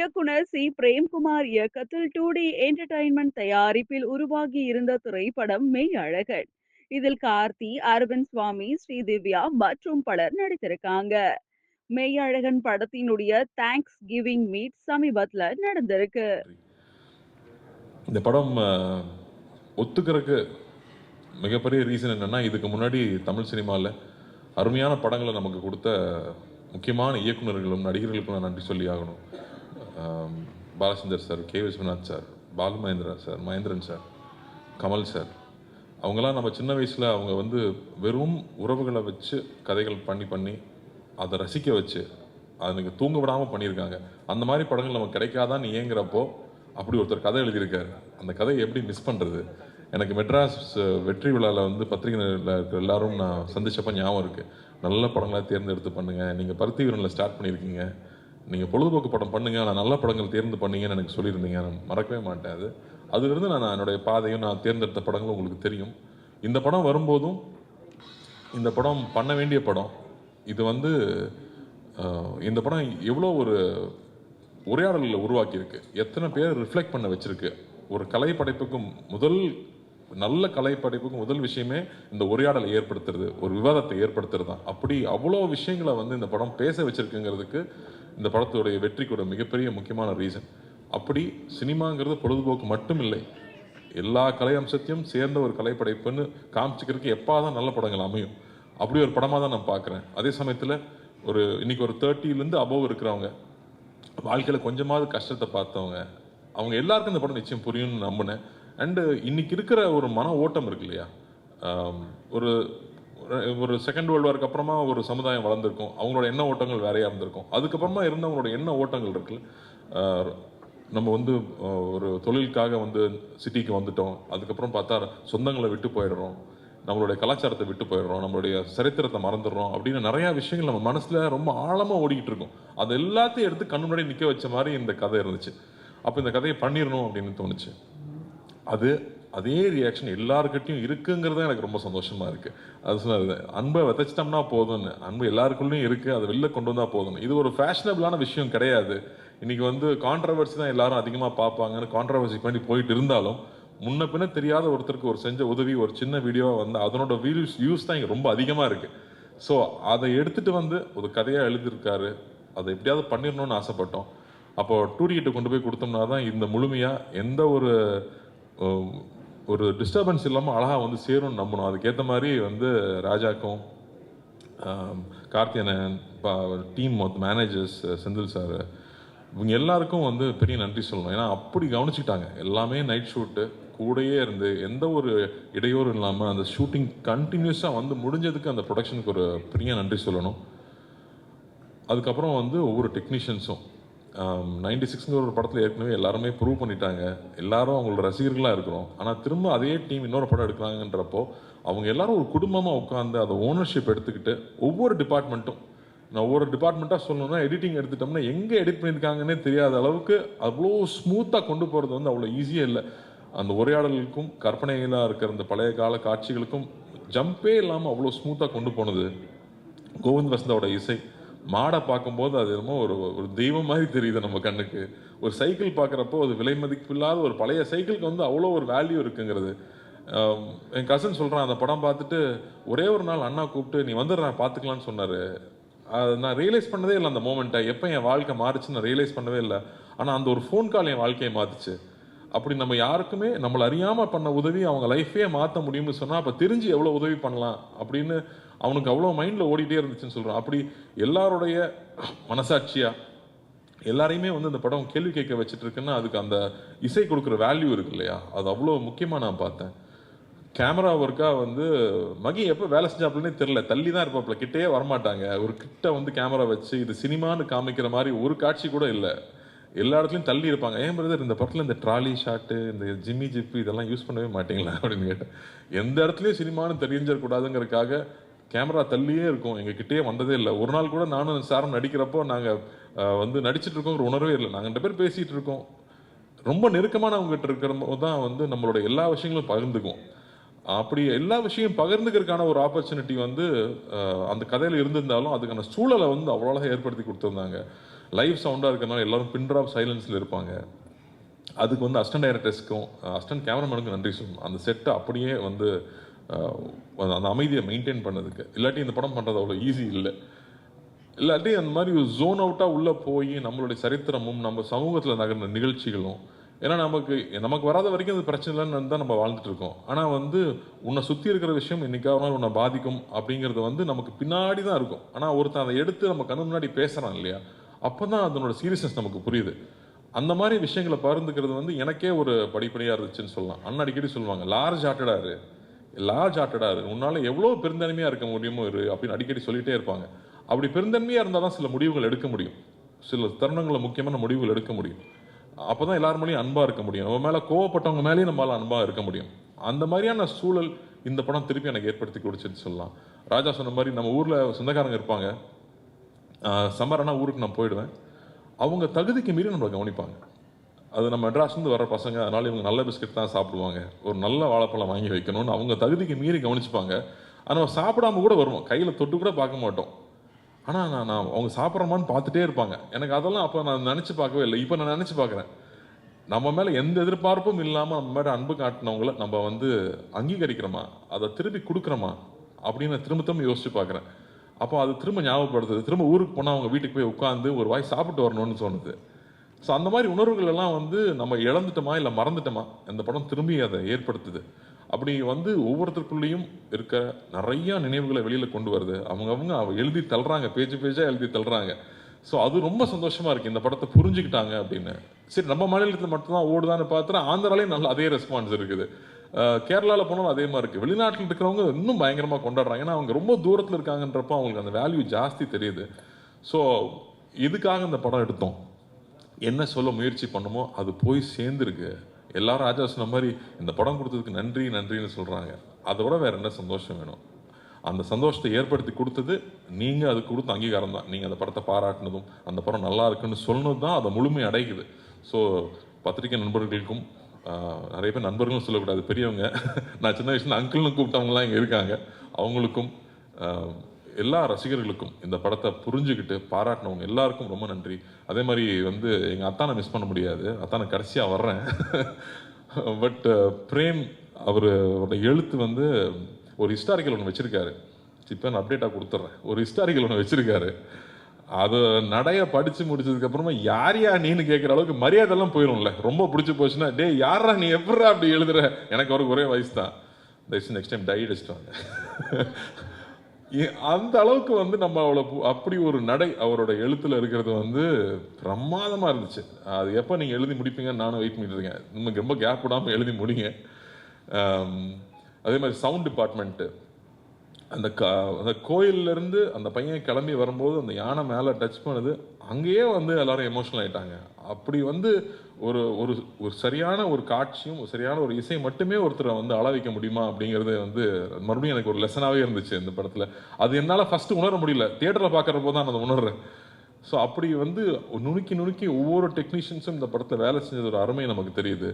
இயக்குனர் சி. பிரேம்குமார் இயக்கத்தில் two D entertainment தயாரிப்பில் உருவாகி இருந்த திரைப்படம் மெய் அழகன் இதில் கார்த்தி அரவிந்த் சுவாமி ஸ்ரீதிவ்யா மற்றும் பலர் நடித்திருக்காங்க. மெய் அழகன் படத்தினுடைய தேங்க்ஸ் கிவிங் மீட் சமீபத்தில் நடந்திருக்கு. இந்த படம் ஒத்துக்கிறதுக்கு மிகப்பெரிய ரீசன் என்னன்னா இதுக்கு முன்னாடி தமிழ் சினிமாவில் அருமையான படங்களை நமக்கு கொடுத்த முக்கியமான இயக்குனர்களும் நடிகர்களுக்கும் நான் நன்றி சொல்லி ஆகணும். Balachander sir K Viswanath sir Balu Mahendra sir Mahendran sir Kamal sir. அவங்கெல்லாம் நம்ம சின்ன வயசில் அவங்க வந்து வெறும் உறவுகளை வச்சு கதைகள் பண்ணி பண்ணி அதை ரசிக்க வச்சு அதுக்கு தூங்க விடாமல் பண்ணியிருக்காங்க. அந்த மாதிரி படங்கள் நமக்கு நீ ஏங்குறப்போ அப்படி ஒருத்தர் கதை எழுதியிருக்காரு. அந்த கதையை எப்படி மிஸ் பண்ணுறது எனக்கு மெட்ராஸ் வெற்றி விழாவில் வந்து பத்திரிகை இருக்கிற எல்லாரும் நான் சந்தித்தப்போ ஞாபகம் இருக்குது நல்ல படங்களாக தேர்ந்தெடுத்து பண்ணுங்கள் நீங்கள் பருத்தி வீரனில் ஸ்டார்ட் பண்ணியிருக்கீங்க. நீங்கள் பொழுதுபோக்கு படம் பண்ணுங்கள் ஆனால் நல்ல படங்கள் தேர்ந்து பண்ணீங்கன்னு எனக்கு சொல்லியிருந்தீங்க. நான் மறக்கவே மாட்டேன் அது. அதுலேருந்து நான் என்னுடைய பாதையும் நான் தேர்ந்தெடுத்த படங்களும் உங்களுக்கு தெரியும். இந்த படம் வரும்போதும் இந்த படம் பண்ண வேண்டிய படம் இது வந்து இந்த படம் எவ்வளோ ஒரு உரையாடலில் உருவாக்கியிருக்கு. எத்தனை பேர் ரிஃப்ளெக்ட் பண்ண வச்சுருக்கு. ஒரு கலை படைப்புக்கும் முதல் நல்ல கலை படைப்புக்கும் முதல் விஷயமே இந்த உரையாடலை ஏற்படுத்துறது ஒரு விவாதத்தை ஏற்படுத்துறது தான் அப்படி அவ்வளோ விஷயங்களை வந்து இந்த படம் பேச வச்சுருக்குங்கிறதுக்கு இந்த படத்துடைய வெற்றிக்கூட மிகப்பெரிய முக்கியமான ரீசன் அப்படி சினிமாங்கிறது பொழுதுபோக்கு மட்டும் இல்லை எல்லா கலை அம்சத்தையும் சேர்ந்த ஒரு கலைப்படைப்புன்னு காமிச்சிக்கிறதுக்கு எப்பாதான் நல்ல படங்கள் அமையும். அப்படி ஒரு படமாக தான் நான் பார்க்குறேன். அதே சமயத்தில் ஒரு இன்னைக்கு ஒரு தேர்ட்டிலேருந்து அபோவ் இருக்கிறவங்க வாழ்க்கையில் கொஞ்சமாவது கஷ்டத்தை பார்த்தவங்க அவங்க எல்லாருக்கும் இந்த படம் நிச்சயம் புரியும்னு நம்பினேன். அண்டு இன்றைக்கி இருக்கிற ஒரு மன ஓட்டம் இருக்கு இல்லையா? ஒரு ஒரு செகண்ட் வேர்ல்டு வார்க்கு அப்புறமா ஒரு சமுதாயம் வளர்ந்துருக்கும். அவங்களோட எண்ண ஓட்டங்கள் வேறையாக இருந்திருக்கும். அதுக்கப்புறமா இருந்தவங்களோட எண்ண ஓட்டங்கள் இருக்குல்ல. நம்ம வந்து ஒரு தொழிலுக்காக வந்து சிட்டிக்கு வந்துட்டோம். அதுக்கப்புறம் பார்த்தா சொந்தங்களை விட்டு போயிடுறோம். நம்மளுடைய கலாச்சாரத்தை விட்டு போயிடுறோம். நம்மளுடைய சரித்திரத்தை மறந்துடுறோம் அப்படின்னு நிறையா விஷயங்கள் நம்ம மனசில் ரொம்ப ஆழமாக ஓடிக்கிட்டு இருக்கும். அது எல்லாத்தையும் எடுத்து கண் முன்னாடி நிற்க வச்ச மாதிரி இந்த கதை இருந்துச்சு. அப்போ இந்த கதையை பண்ணிடணும் அப்படின்னு தோணுச்சு. அது அதே ரியாக்ஷன் எல்லாருக்கிட்டையும் இருக்குங்கிறது எனக்கு ரொம்ப சந்தோஷமாக இருக்குது அது சொன்னது அன்பை விதைச்சிட்டோம்னா போதும்னு. அன்பு எல்லாருக்குள்ளேயும் இருக்குது அதை வெளில கொண்டு வந்தால் போதும்னு. இது ஒரு ஃபேஷனபிளான விஷயம் கிடையாது. இன்றைக்கி வந்து கான்ட்ரவர்சி தான் எல்லாரும் அதிகமாக பார்ப்பாங்கன்னு கான்ட்ரவர்சி பண்ணி போயிட்டு இருந்தாலும் முன்ன பின்ன தெரியாத ஒருத்தருக்கு ஒரு செஞ்ச உதவி ஒரு சின்ன வீடியோவாக வந்து அதனோட வியூஸ் வியூஸ் தான் இங்கே ரொம்ப அதிகமாக இருக்குது ஸோ அதை எடுத்துட்டு வந்து ஒரு கதையாக எழுதியிருக்காரு. அதை எப்படியாவது பண்ணிடணும்னு ஆசைப்பட்டோம். அப்போது டூரிக்கிட்ட கொண்டு போய் கொடுத்தோம்னா தான் இந்த முழுமையாக எந்த ஒரு ஒரு டிஸ்டர்பன்ஸ் இல்லாமல் அழகாக வந்து சேரும்னு நம்பணும். அதுக்கேற்ற மாதிரி வந்து ராஜாக்கும் ஆம், Karthiyanan team managers Senthil sir இவங்க எல்லாருக்கும் வந்து பெரிய நன்றி சொல்லணும். ஏன்னா அப்படி கவனிச்சுக்கிட்டாங்க. எல்லாமே நைட் ஷூட்டு கூடயே இருந்து எந்த ஒரு இடையூறும் இல்லாமல் அந்த ஷூட்டிங் கண்டினியூஸாக வந்து முடிஞ்சதுக்கு அந்த ப்ரொடக்ஷனுக்கு ஒரு பெரிய நன்றி சொல்லணும். அதுக்கப்புறம் வந்து ஒவ்வொரு டெக்னீஷியன்ஸும் Um, நைன்டி சிக்ஸ்ங்கிற ஒரு படத்தில் ஏற்கனவே எல்லாருமே ப்ரூவ் பண்ணிட்டாங்க. எல்லாரும் அவங்களோட ரசிகர்களாக இருக்கிறோம். ஆனால் திரும்ப அதே டீம் இன்னொரு படம் எடுக்கிறாங்கன்றப்போ அவங்க எல்லாரும் ஒரு குடும்பமாக உட்காந்து அதை ஓனர்ஷிப் எடுத்துக்கிட்டு ஒவ்வொரு டிபார்ட்மெண்ட்டும் நான் ஒவ்வொரு டிபார்ட்மெண்ட்டாக சொல்லணும்னா எடிட்டிங் எடுத்துட்டோம்னா எங்கே எடிட் பண்ணியிருக்காங்கன்னே தெரியாத அளவுக்கு அவ்வளோ ஸ்மூத்தாக கொண்டு போகிறது வந்து அவ்வளோ ஈஸியாக இல்லை. அந்த உரையாடலுக்கும் கற்பனையிலாக இருக்கிற அந்த பழைய கால காட்சிகளுக்கும் ஜம்பே இல்லாமல் அவ்வளோ ஸ்மூத்தாக கொண்டு போனது கோவிந்த் வசந்தாவோட இசை. மாடை பார்க்கும்போது அது என்னமோ ஒரு ஒரு தெய்வம் மாதிரி தெரியுது நம்ம கண்ணுக்கு. ஒரு சைக்கிள் பார்க்குறப்போ அது விலை மதிப்பில்லாத ஒரு பழைய சைக்கிளுக்கு வந்து அவ்வளோ ஒரு வேல்யூ இருக்குங்கிறது. என் கசன் சொல்கிறான் அந்த படம் பார்த்துட்டு ஒரே ஒரு நாள் அண்ணா கூப்பிட்டு நீ வந்துடுற நான் பார்த்துக்கலான்னு சொன்னார். நான் ரியலைஸ் பண்ணதே இல்லை அந்த மூமெண்ட்டை எப்போ என் வாழ்க்கை மாறுச்சுன்னு நான் ரியலைஸ் பண்ணவே இல்லை. ஆனால் அந்த ஒரு ஃபோன் கால் என் வாழ்க்கையை மாத்துச்சு. அப்படி நம்ம யாருக்குமே நம்மளை அறியாமல் பண்ண உதவி அவங்க லைஃபே மாற்ற முடியும்னு சொன்னால் அப்போ தெரிஞ்சு எவ்வளோ உதவி பண்ணலாம் அப்படின்னு அவனுக்கு அவ்வளோ மைண்டில் ஓடிட்டே இருந்துச்சுன்னு சொல்கிறான் அப்படி எல்லாருடைய மனசாட்சியாக எல்லாரையுமே வந்து இந்த படம் கேள்வி கேட்க வச்சுட்டு இருக்குன்னா அதுக்கு அந்த இசை கொடுக்குற வேல்யூ இருக்கு இல்லையா? அது அவ்வளோ முக்கியமாக நான் பார்த்தேன். கேமரா ஒர்க்காக வந்து மகி எப்போ வேலை செஞ்சாப்புலனே தெரில தள்ளி தான் இருப்பாப்புல கிட்டே வரமாட்டாங்க. ஒரு கிட்ட வந்து கேமரா வச்சு இது சினிமான்னு காமிக்கிற மாதிரி ஒரு காட்சி கூட இல்லை. எல்லா இடத்துலையும் தள்ளி இருப்பாங்க. ஏன் பிரதர் இந்த படத்தில் இந்த ட்ராலி ஷாட்டு இந்த ஜிம்மி ஜிப்பு இதெல்லாம் யூஸ் பண்ணவே மாட்டிங்களா அப்படின்னு கேட்டேன். எந்த இடத்துலையும் சினிமான்னு தெரிஞ்சிடக்கூடாதுங்கிறதுக்காக கேமரா தள்ளியே இருக்கும். எங்ககிட்டயே வந்ததே இல்லை. ஒரு நாள் கூட நானும் சாரும் நடிக்கிறப்போ நாங்கள் வந்து நடிச்சிட்டு இருக்கோங்கிற உணர்வே இல்லை. நாங்கள் ரெண்டு பேர் பேசிகிட்டு இருக்கோம். ரொம்ப நெருக்கமானவங்ககிட்ட இருக்கிற போது தான் வந்து நம்மளோட எல்லா விஷயங்களும் பகிர்ந்துக்குவோம். அப்படி எல்லா விஷயம் பகிர்ந்துக்கிறதுக்கான ஒரு ஆப்பர்ச்சுனிட்டி வந்து அந்த கதையில் இருந்திருந்தாலும் அதுக்கான சூழலை வந்து அவ்வளோ அழகாக ஏற்படுத்தி கொடுத்துருந்தாங்க. லைவ் சவுண்டாக இருக்கிறனால எல்லோரும் பின்ட்ராப் சைலன்ஸில் இருப்பாங்க. அதுக்கு வந்து அஸ்டன் டைரக்டர்ஸ்க்கும் அஸ்டன்ட் கேமராமேனுக்கும் நன்றி சொல்லணும். அந்த செட்டை அப்படியே வந்து அந்த அமைதியை மெயின்டைன் பண்ணதுக்கு. இல்லாட்டி இந்த படம் பண்ணுறது அவ்வளோ ஈஸி இல்லை. இல்லாட்டி அந்த மாதிரி ஒரு ஜோன் அவுட்டாக உள்ளே போய் நம்மளுடைய சரித்திரமும் நம்ம சமூகத்தில் நகர்ந்த நிகழ்ச்சிகளும் ஏன்னா நமக்கு நமக்கு வராத வரைக்கும் அது பிரச்சனை இல்லைன்னு தான் நம்ம வாழ்ந்துட்டு இருக்கோம். ஆனால் வந்து உன்னை சுற்றி இருக்கிற விஷயம் இன்னைக்காவது நாள் உன்னை பாதிக்கும் அப்படிங்கிறது வந்து நமக்கு பின்னாடி தான் இருக்கும். ஆனால் ஒருத்தன் அதை எடுத்து நம்ம கண்ணு முன்னாடி பேசுகிறான் இல்லையா? அப்போ தான் அதனோட சீரியஸ்னஸ் நமக்கு புரியுது. அந்த மாதிரி விஷயங்களை பருந்துக்கிறது வந்து எனக்கே ஒரு படிப்படியாக இருந்துச்சுன்னு சொல்லலாம். அண்ணா அடிக்கடி சொல்லுவாங்க லார்ஜ் ஆட்டடாரு லார்ஜ் ஆட்டடாரு இரு. உன்னால் எவ்வளோ பெருந்தன்மையாக இருக்க முடியுமோ இரு அப்படின்னு அடிக்கடி சொல்லிகிட்டே இருப்பாங்க. அப்படி பெருந்தன்மையாக இருந்தால் தான் சில முடிவுகள் எடுக்க முடியும். சில தருணங்களில் முக்கியமான முடிவுகள் எடுக்க முடியும். அப்போ தான் எல்லார் மேலேயும் அன்பாக இருக்க முடியும். நம்ம மேலே கோவப்பட்டவங்க மேலேயும் நம்மளால் அன்பாக இருக்க முடியும். அந்த மாதிரியான சூழல் இந்த படம் திருப்பி எனக்கு ஏற்படுத்தி கொடுச்சுன்னு சொல்லலாம். ராஜா சொன்ன மாதிரி நம்ம ஊரில் சொந்தக்காரங்க இருப்பாங்க. சம்மரானா ஊருக்கு நான் போயிடுவேன். அவங்க தகுதிக்கு மீறி நம்மளை கவனிப்பாங்க. அது நம்ம மெட்ராஸ்லேருந்து வர பசங்க அதனால இவங்க நல்ல பிஸ்கட் தான் சாப்பிடுவாங்க. ஒரு நல்ல வாழைப்பழம் வாங்கி வைக்கணும்னு அவங்க தகுதிக்கு மீறி கவனிச்சுப்பாங்க. ஆனால் நம்ம சாப்பிடாம கூட வருவோம். கையில் தொட்டு கூட பார்க்க மாட்டோம். ஆனால் நான் நான் அவங்க சாப்பிட்றோமான்னு பார்த்துட்டே இருப்பாங்க. எனக்கு அதெல்லாம் அப்போ நான் நினச்சி பார்க்கவே இல்லை. இப்போ நான் நினச்சி பார்க்குறேன். நம்ம மேலே எந்த எதிர்பார்ப்பும் இல்லாமல் நம்ம மேலே அன்பு காட்டினவங்கள நம்ம வந்து அங்கீகரிக்கிறோமா? அதை திருப்பி கொடுக்குறோமா? அப்படின்னு நான் திரும்ப திரும்ப யோசிச்சு பார்க்குறேன். அப்போ அது திரும்ப ஞாபகப்படுத்துது. திரும்ப ஊருக்கு போனால் அவங்க வீட்டுக்கு போய் உட்காந்து ஒரு வாய் சாப்பிட்டு வரணும்னு சொன்னது ஸோ அந்த மாதிரி உணர்வுகள் எல்லாம் வந்து நம்ம இழந்துட்டோமா? இல்லை மறந்துட்டோமா? இந்த படம் திரும்பி அதை ஏற்படுத்துது. அப்படி வந்து ஒவ்வொருத்தருக்குள்ளேயும் இருக்க நிறைய நினைவுகளை வெளியில் கொண்டு வருது. அவங்கவுங்க அவங்க எழுதி தள்ளுறாங்க பேஜ் பேஜாக எழுதி தள்ளுறாங்க. ஸோ அது ரொம்ப சந்தோஷமாக இருக்குது இந்த படத்தை புரிஞ்சுக்கிட்டாங்க அப்படின்னு. சரி நம்ம மாநிலத்தில் மட்டும்தான் ஓடுதான்னு பார்த்தா ஆந்திராலேயும் நல்ல அதே ரெஸ்பான்ஸ் இருக்குது. கேரளாவில் போனாலும் அதே மாதிரி இருக்குது வெளிநாட்டில் இருக்கிறவங்க இன்னும் பயங்கரமாக கொண்டாடுறாங்க. ஏன்னா அவங்க ரொம்ப தூரத்தில் இருக்காங்கன்றப்போ அவங்களுக்கு அந்த வேல்யூ ஜாஸ்தி தெரியுது. ஸோ இதுக்காக இந்த படம் எடுத்தோம். என்ன சொல்ல முயற்சி பண்ணமோ அது போய் சேர்ந்துருக்கு. எல்லாரும் ராஜா சொன்ன மாதிரி இந்த படம் கொடுத்ததுக்கு நன்றி நன்றின்னு சொல்கிறாங்க அதை விட வேறு என்ன சந்தோஷம் வேணும்? அந்த சந்தோஷத்தை ஏற்படுத்தி கொடுத்தது நீங்கள் அது கொடுத்த அங்கீகாரம் தான். நீங்கள் அந்த படத்தை பாராட்டினதும் அந்த படம் நல்லா இருக்குன்னு சொன்னது தான் அதை முழுமை அடைக்குது ஸோ பத்திரிகை நண்பர்களுக்கும் நிறைய பேர் நண்பர்களும் சொல்லக்கூடாது பெரியவங்க. நான் சின்ன வயசுல அங்கிள்னு கூப்பிட்டவங்களாம் இங்கே இருக்காங்க. அவங்களுக்கும் எல்லா ரசிகர்களுக்கும் இந்த படத்தை புரிஞ்சுக்கிட்டு பாராட்டினவங்க எல்லாருக்கும் ரொம்ப நன்றி. அதே மாதிரி வந்து எங்கள் அத்தானை மிஸ் பண்ண முடியாது. அத்தானை கடைசியாக வர்றேன். பட் uh, பிரேம் அவரோட எழுத்து வந்து ஒரு ஹிஸ்டாரிக்கல் ஒன்று வச்சுருக்காரு. இப்போ நான் அப்டேட்டாக கொடுத்துட்றேன் ஒரு ஹிஸ்டாரிக்கல் ஒன்று வச்சுருக்காரு. அது நடைய படித்து முடிச்சதுக்கப்புறமா யார் யா நீன்னு கேட்குற அளவுக்கு மரியாதைலாம் போயிடும்ல ரொம்ப பிடிச்சி போச்சுன்னா டே யாரா நீ? எப்படா அப்படி எழுதுற? எனக்கு அவருக்கு ஒரே வயசு தான். தயவுசு நெக்ஸ்ட் டைம் டை அடிச்சிட்டாங்க அந்த அளவுக்கு வந்து நம்ம அவளை பு- அப்படி ஒரு நடை அவரோட எழுத்துல இருக்கிறது வந்து பிரமாதமா இருந்துச்சு. அது எப்போ நீங்க எழுதி முடிப்பீங்கன்னு நானும் வெயிட் பண்ணிட்டு இருக்கேன். நம்ம ரொம்ப கேப் விடாமல் எழுதி முடிங்க. அதே மாதிரி சவுண்ட் டிபார்ட்மெண்ட்டு அந்த க அந்த கோயில்ல இருந்து அந்த பையன் கிளம்பி வரும்போது அந்த யானை மேலே டச் பண்ணுது. அங்கேயே வந்து எல்லாரும் எமோஷனல் ஆகிட்டாங்க அப்படி வந்து ஒரு ஒரு ஒரு சரியான ஒரு காட்சியும் ஒரு சரியான ஒரு இசை மட்டுமே ஒருத்தரை வந்து அள வைக்க முடியுமா அப்படிங்கிறது வந்து மறுபடியும் எனக்கு ஒரு லெசனாகவே இருந்துச்சு இந்த படத்தில். அது என்னால் ஃபஸ்ட்டு உணர முடியல. தியேட்டரில் பார்க்குறப்போ தான் நான் அதை உணர்றேன். ஸோ அப்படி வந்து நுணுக்கி நுணுக்கி ஒவ்வொரு டெக்னீஷியன்ஸும் இந்த படத்தில் வேலை செஞ்சது ஒரு அருமை நமக்கு தெரியுது.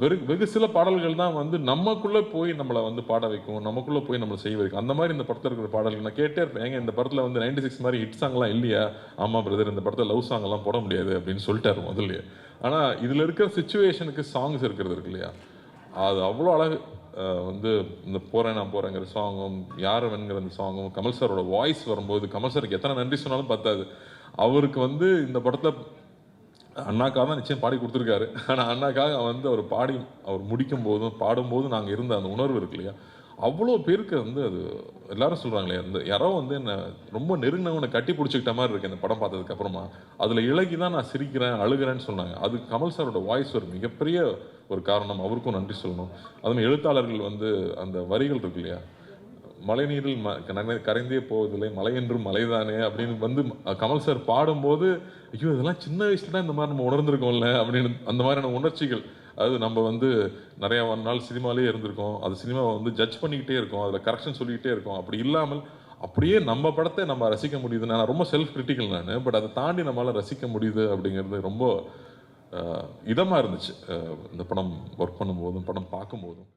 வெறு வெகு சில பாடல்கள் தான் வந்து நமக்குள்ளே போய் நம்மளை வந்து பாட வைக்கும் நமக்குள்ளே போய் நம்மளை செய்ய வைக்கும். அந்த மாதிரி இந்த படத்தில் இருக்கிற பாடல்கள் நான் கேட்டே இருப்பேன். ஏங்க இந்த படத்தில் வந்து நைன்டி சிக்ஸ் மாதிரி ஹிட் சாங்லாம் இல்லையா? ஆமாம் பிரதர் இந்த படத்தில் லவ் சாங்லாம் போட முடியாது அப்படின்னு சொல்லிட்டாரு முதல்லையே. ஆனால் இதில் இருக்கிற சுச்சுவேஷனுக்கு சாங்ஸ் இருக்கிறது இருக்கு இல்லையா? அது அவ்வளோ அழகு. வந்து இந்த போகிறேன் நான் போகிறேங்கிற சாங்கும் யார் வேணுங்கிற அந்த சாங்கும் கமல் சாரோட வாய்ஸ் வரும்போது கமல் சாருக்கு எத்தனை நன்றி சொன்னாலும் பத்தாது. அவருக்கு வந்து இந்த படத்தை அண்ணாக்காக தான் நிச்சயம் பாடி கொடுத்துருக்காரு. ஆனால் அண்ணாக்காக வந்து அவர் பாடி அவர் முடிக்கும் போதும் பாடும்போதும் நாங்கள் இருந்த அந்த உணர்வு இருக்கு இல்லையா? அவ்வளோ பேருக்கு வந்து அது எல்லாரும் சொல்கிறாங்களே அந்த யாரோ வந்து என்னை ரொம்ப நெருங்கினவனை கட்டி பிடிச்சிக்கிட்ட மாதிரி இருக்குது இந்த படம் பார்த்ததுக்கு அப்புறமா. அதில் இலகி தான் நான் சிரிக்கிறேன் அழுகிறேன்னு சொன்னாங்க. அது கமல் சாரோட வாய்ஸ் ஒரு மிகப்பெரிய ஒரு காரணம். அவருக்கும் நன்றி சொல்லணும். அதுவும் எழுத்தாளர்கள் வந்து அந்த வரிகள் இருக்கு இல்லையா? மழைநீரில் ம கரைந்தே போவதில்லை. மலை என்றும் மலைதானே அப்படின்னு வந்து கமல் சார் பாடும்போது ஐயோ இதெல்லாம் சின்ன வயசுல தான் இந்த மாதிரி நம்ம உணர்ந்திருக்கோம்ல அப்படின்னு அந்த மாதிரியான உணர்ச்சிகள். அதாவது நம்ம வந்து நிறைய நாள் சினிமாலேயே இருந்திருக்கோம். அது சினிமாவை வந்து ஜட்ஜ் பண்ணிக்கிட்டே இருக்கோம். அதில் கரெக்ஷன் சொல்லிக்கிட்டே இருக்கோம். அப்படி இல்லாமல் அப்படியே நம்ம படத்தை நம்ம ரசிக்க முடியுது நான் ரொம்ப செல்ஃப் கிரிட்டிக்கல் நான் பட் அதை தாண்டி நம்மளால் ரசிக்க முடியுது அப்படிங்கிறது ரொம்ப இதமாக இருந்துச்சு. இந்த படம் ஒர்க் பண்ணும்போதும் படம் பார்க்கும்போதும்.